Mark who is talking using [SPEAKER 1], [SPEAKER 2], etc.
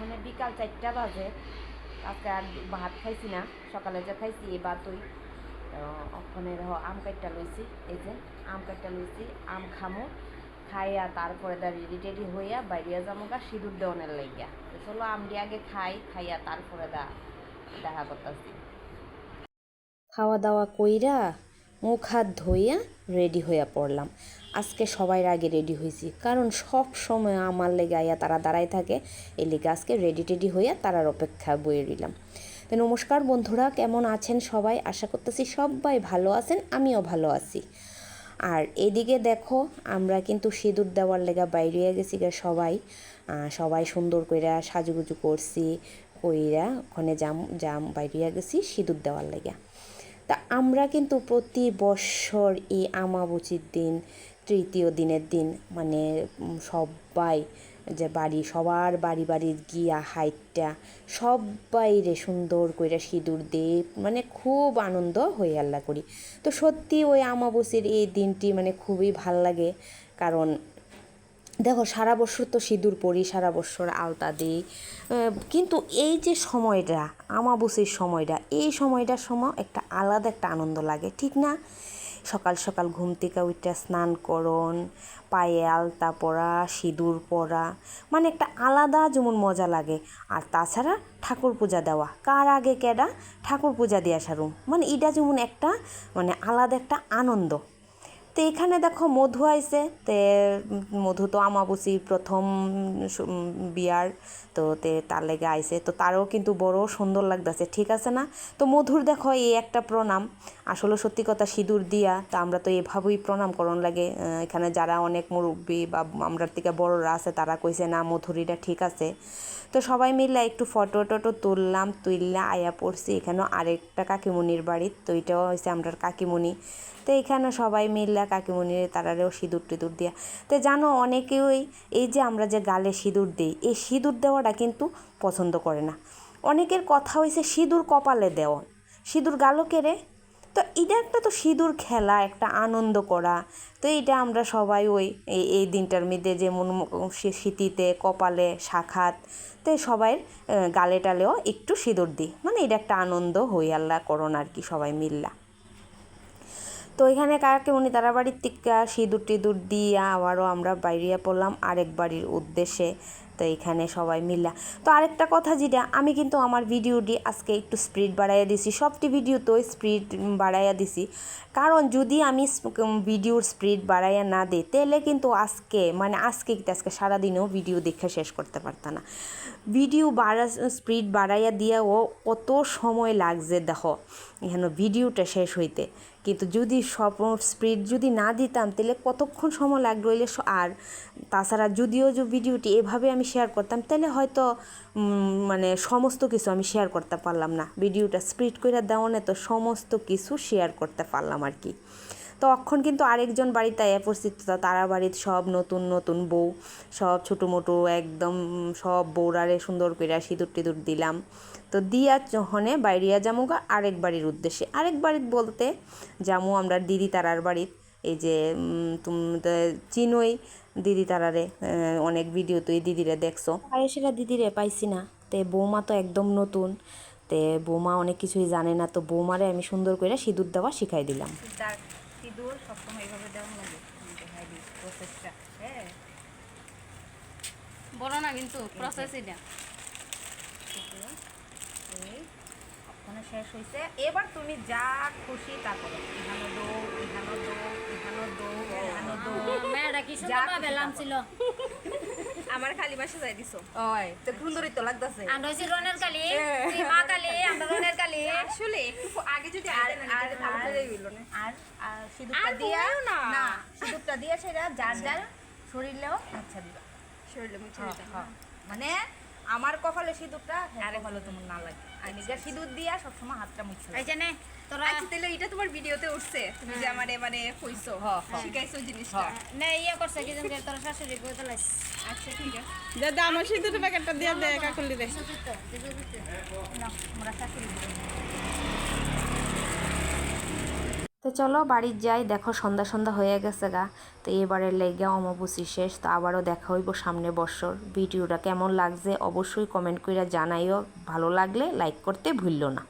[SPEAKER 1] ওখানে বিকাল চারটা বাজে। আজকে আর ভাত খাইছি না, সকালে যে খাইছি এই বাতই ওখানে দেখো আম কাটটা লইছি, এই যে আম কাটটা লইছি, আম খামো, খাইয়া তারপরে দা রেডি টেডি হইয়া বাইরিয়া যাব গা সিঁদুর দেওয়ানের তো চলো আমটি আগে খাই, খাইয়া তারপরে দা দেখা করতেছি। খাওয়া দাওয়া কইরা মুখ হাত ধইয়া রেডি হইয়া পড়লাম। আজকে সবাই আগে রেডি হয়েছি। কারণ সব সময় আমার লেগে আইয়া তারা দাঁড়াই থাকে এই লেগে আজকে রেডি টেডি হইয়া তারার অপেক্ষা বয়ে রইলাম। তো নমস্কার বন্ধুরা, কেমন আছেন সবাই? আশা করতেছি সবাই ভালো আছেন, আমিও ভালো আছি। আর এদিকে দেখো, আমরা কিন্তু সিঁদুর দেওয়ার লেগা বাইরে গেছি সবাই। সবাই সুন্দর কইরা সাজুগুজু করছি, কইরা ওখানে জাম জাম বাইরিয়া গেছি সিঁদুর দেওয়ার লেগা। তা আমরা কিন্তু প্রতি বৎসর এই আমাবুচির দিন তৃতীয় দিনের দিন মানে সবাই যে বাড়ি, সবার বাড়ি বাড়ি গিয়া হাইটটা সবাই রে সুন্দর কইরা সিঁদুর দিয়ে মানে খুব আনন্দ হয়ে আল্লাহ করি। তো সত্যি ওই আমাবুচির এই দিনটি মানে খুবই ভালো লাগে, কারণ দেখো, সারা বছর তো সিঁদুর পরি, সারা বছর আলতা দিই কিন্তু এই যে সময়টা আমাবুসির সময়টা, এই সময়টার সময় একটা আলাদা একটা আনন্দ লাগে, ঠিক না? সকাল সকাল ঘুম থেকে উঠে স্নান করন, পায়ে আলতা পরা, সিঁদুর পরা মানে একটা আলাদা যেমন মজা লাগে। আর তাছাড়া ঠাকুর পূজা দেওয়া। কার আগে কেডা? ঠাকুর পূজা দিয়ে আসারুম মানে এটা যেমন একটা মানে আলাদা একটা আনন্দ। তো এখানে দেখো মধু আইছে, তে মধু তো আমাবুসি প্রথম বিয়ার, তো তে তার লেগে আইছে। তো তারও কিন্তু বড় সুন্দর লাগতেছে, ঠিক আছে না? তো মধুর দেখো এই একটা প্রণাম। আসলে সত্যি কথা সিঁদুর দিয়া, তা আমরা তো এভাবেই প্রণাম করণ লাগে। এখানে যারা অনেক মুরব্বী বা আমরা থেকে বড়রা আছে, তারা কইছে, না মধুরিটা ঠিক আছে। তো সবাই মিলে একটু ফটো টটো তুললাম তুললে আয়া পড়ছি এখানেও আরেকটা কাকিমুনির বাড়ি, তো এটাও হয়েছে আমরার কাকিমুনি। তো এখানে সবাই মিললা কাকিমুনির তারারেও সিঁদুর টিঁদুর দিয়া। তো জানো অনেকেই এই যে আমরা যে গালে সিঁদুর দিই, এই সিঁদুর দেওয়াটা কিন্তু পছন্দ করে না। অনেকের কথা হয়েছে সিঁদুর কপালে দেওয়া। সিঁদুর গালো কেড়ে তো এটা একটা তো সিঁদুর খেলা, একটা আনন্দ করা। তো এইটা আমরা সবাই ওই এই দিনটার মধ্যে যেমন শীতিতে কপালে সাখাত, তো সবাই গালে টালেও একটু সিঁদুর দিই। মানে এটা একটা আনন্দ হই, আল্লাহ করোনা আর কি সবাই মিল্লা। তো এখানে কাকে উনি তারা বাড়ির থেকে সিঁদুর টিঁদুর দিয়ে আবারও আমরা বাইরিয়া পড়লাম আরেক বাড়ির উদ্দেশ্যে। তো এখানে সবাই মিলা। তো আরেকটা কথা যেটা, আমি কিন্তু আমার ভিডিওটি আজকে একটু স্পিড বাড়াইয়া দিছি। সবটি ভিডিওতেই স্পিড বাড়াইয়া দিছি। কারণ যদি আমি ভিডিওর স্পিড বাড়াইয়া না দিই, তাহলে কিন্তু আজকে মানে আজকে আজকে সারাদিনেও ভিডিও দেখে শেষ করতে পারতাম না। ভিডিও বাড়া, স্পিড বাড়াইয়া দিয়েও কত সময় লাগছে, দেখো। এখানে ভিডিওটা শেষ হইতে। কিন্তু যদি সব স্পিড যদি না দিতাম, তাহলে কতক্ষণ সময় লাগল এলে আর তাছাড়া যদিও যে ভিডিওটি এভাবে আমি শেয়ার করতাম, তাহলে হয়তো মানে সমস্ত কিছু আমি শেয়ার করতে পারলাম না। ভিডিওটা স্পিড করে দেওয়ানে তো সমস্ত কিছু শেয়ার করতে পারলাম আর কি। তো অক্ষণ কিন্তু আরেকজন বাড়িতে আয়া পরিস্থিতি তারা বাড়ির সব নতুন নতুন বউ সব ছোটো মোটো একদম সব বউরারে সুন্দর করে সিঁদুর টিঁদুর দিলাম। তো দিয়া যখনে বাইরিয়া জামুগা আরেক বাড়ির উদ্দেশ্যে। আরেক বাড়ির বলতে জামু আমরা দিদি তারার বাড়ির এই যে তুম চিনোই দিদি তারারে অনেক ভিডিও তুই দিদিরে দেখছ। আরে সেটা দিদিরে পাইছি না। তে বৌমা তো একদম নতুন। তে বৌমা অনেক কিছুই জানে না তো বৌমারে আমি সুন্দর করে সিঁদুর দেওয়া শিখাই দিলাম।
[SPEAKER 2] সবসময় এইভাবে দেওয়া লাগে। হাইডি প্রসেসটা হ্যাঁ।
[SPEAKER 3] বলো না কিন্তু প্রসেস এটা
[SPEAKER 2] ওখানে শেষ হয়েছে এবার তুমি যা খুশি তা করো। এখানো দো এখানো দো এখানো দো এখানো দো
[SPEAKER 3] মেয়েটা কি ছিল?
[SPEAKER 4] আমার খালি বাসা যাই দিছো।
[SPEAKER 2] ওই। তো সুন্দরই তো লাগতেছে।
[SPEAKER 3] আমরা হচ্ছে রনের কালি তুই মা কালি আমরা রনের কালি।
[SPEAKER 4] আসলে একটু আগে যদি
[SPEAKER 2] আর আর
[SPEAKER 4] না।
[SPEAKER 2] আর আর সিঁদুরটা দিয়া
[SPEAKER 4] না।
[SPEAKER 2] না সিঁদুরটা দিয়া সেটা যার যার শরীরেও আচ্ছা দিবা।
[SPEAKER 4] শরীরে মুছে
[SPEAKER 2] হ্যাঁ, হ্যাঁ। মানে আমার কপালে সিঁদুরটা আরে ভালো তোমার না লাগে। নিজের সিঁদুর দিয়া সবসময় হাতটা মুছে
[SPEAKER 3] এই যে নে তোরা
[SPEAKER 4] আচ্ছা তাহলে এটা তোমার ভিডিওতে উঠছে। তুমি যে আমারে মানে কইছো
[SPEAKER 2] হ্যাঁ, হ্যাঁ।
[SPEAKER 4] শিখাইছো জিনিসটা।
[SPEAKER 3] নে ইয়ে করছে কি জানি তোর শাশুড়ি
[SPEAKER 4] আচ্ছা ঠিক আছে।
[SPEAKER 5] দাদা আমার সিঁদুর প্যাকেটটা দিয়ে দে কাকুলি দে।
[SPEAKER 2] না আমরা শাশুড়ি
[SPEAKER 1] তো চলো বাড়ির যাই, দেখো সন্ধ্যা সন্ধ্যা হয়ে গেছে গা। তো এবারের লেগে অমাবসি শেষ, তো আবারও দেখা হইব সামনে বছর ভিডিওটা কেমন লাগছে অবশ্যই কমেন্ট করে জানাইও। ভালো লাগলে লাইক করতে ভুললো না।